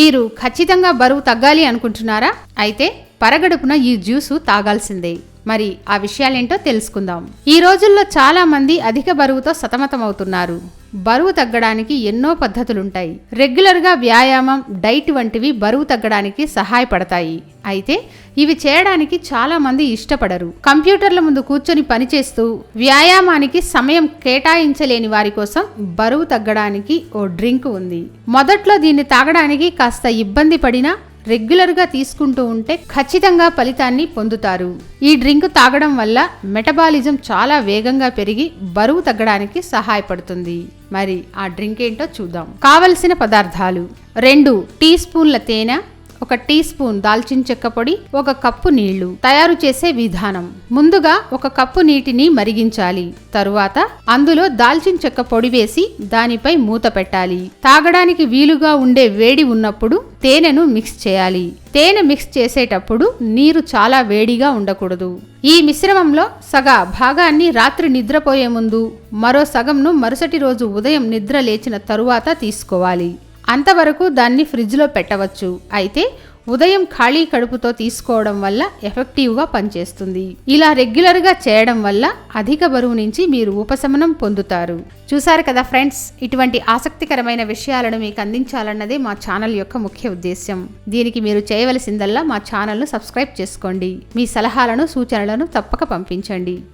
మీరు ఖచ్చితంగా బరువు తగ్గాలి అనుకుంటున్నారా? అయితే పరగడుపున ఈ జ్యూసు తాగాల్సిందే. మరి ఆ విషయాలేంటో తెలుసుకుందాం. ఈ రోజుల్లో చాలా మంది అధిక బరువుతో సతమతమవుతున్నారు. బరువు తగ్గడానికి ఎన్నో పద్ధతులుంటాయి. రెగ్యులర్గా వ్యాయామం డైట్ వంటివి బరువు తగ్గడానికి సహాయపడతాయి. అయితే ఇవి చేయడానికి చాలా మంది ఇష్టపడరు. కంప్యూటర్ల ముందు కూర్చొని పనిచేస్తూ వ్యాయామానికి సమయం కేటాయించలేని వారి కోసం బరువు తగ్గడానికి ఓ డ్రింక్ ఉంది. మొదట్లో దీన్ని తాగడానికి కాస్త ఇబ్బంది పడినా రెగ్యులర్గా తీసుకుంటూ ఉంటే ఖచ్చితంగా ఫలితాన్ని పొందుతారు. ఈ డ్రింక్ తాగడం వల్ల మెటబాలిజం చాలా వేగంగా పెరిగి బరువు తగ్గడానికి సహాయపడుతుంది. మరి ఆ డ్రింక్ ఏంటో చూద్దాం. కావలసిన పదార్థాలు. రెండు టీ స్పూన్ల తేనె ఒక టీ స్పూన్ దాల్చిన చెక్క పొడి ఒక కప్పు నీళ్ళు తయారు చేసే విధానం. ముందుగా ఒక కప్పు నీటిని మరిగించాలి. తరువాత అందులో దాల్చిన చెక్క పొడి వేసి దానిపై మూత పెట్టాలి. తాగడానికి వీలుగా ఉండే వేడి ఉన్నప్పుడు తేనెను మిక్స్ చేయాలి. తేనె మిక్స్ చేసేటప్పుడు నీరు చాలా వేడిగా ఉండకూడదు. ఈ మిశ్రమంలో సగ భాగాన్ని రాత్రి నిద్రపోయే ముందు మరో సగంను మరుసటి రోజు ఉదయం నిద్ర లేచిన తరువాత తీసుకోవాలి. అంతవరకు దాన్ని ఫ్రిడ్జ్లో పెట్టవచ్చు. అయితే ఉదయం ఖాళీ కడుపుతో తీసుకోవడం వల్ల ఎఫెక్టివ్గా పనిచేస్తుంది. ఇలా రెగ్యులర్గా చేయడం వల్ల అధిక బరువు నుంచి మీరు ఉపశమనం పొందుతారు. చూసారు కదా ఫ్రెండ్స్ ఇటువంటి ఆసక్తికరమైన విషయాలను మీకు అందించాలన్నదే మా ఛానల్ యొక్క ముఖ్య ఉద్దేశ్యం. దీనికి మీరు చేయవలసిందల్లా మా ఛానల్ను సబ్స్క్రైబ్ చేసుకోండి. మీ సలహాలను సూచనలను తప్పక పంపించండి.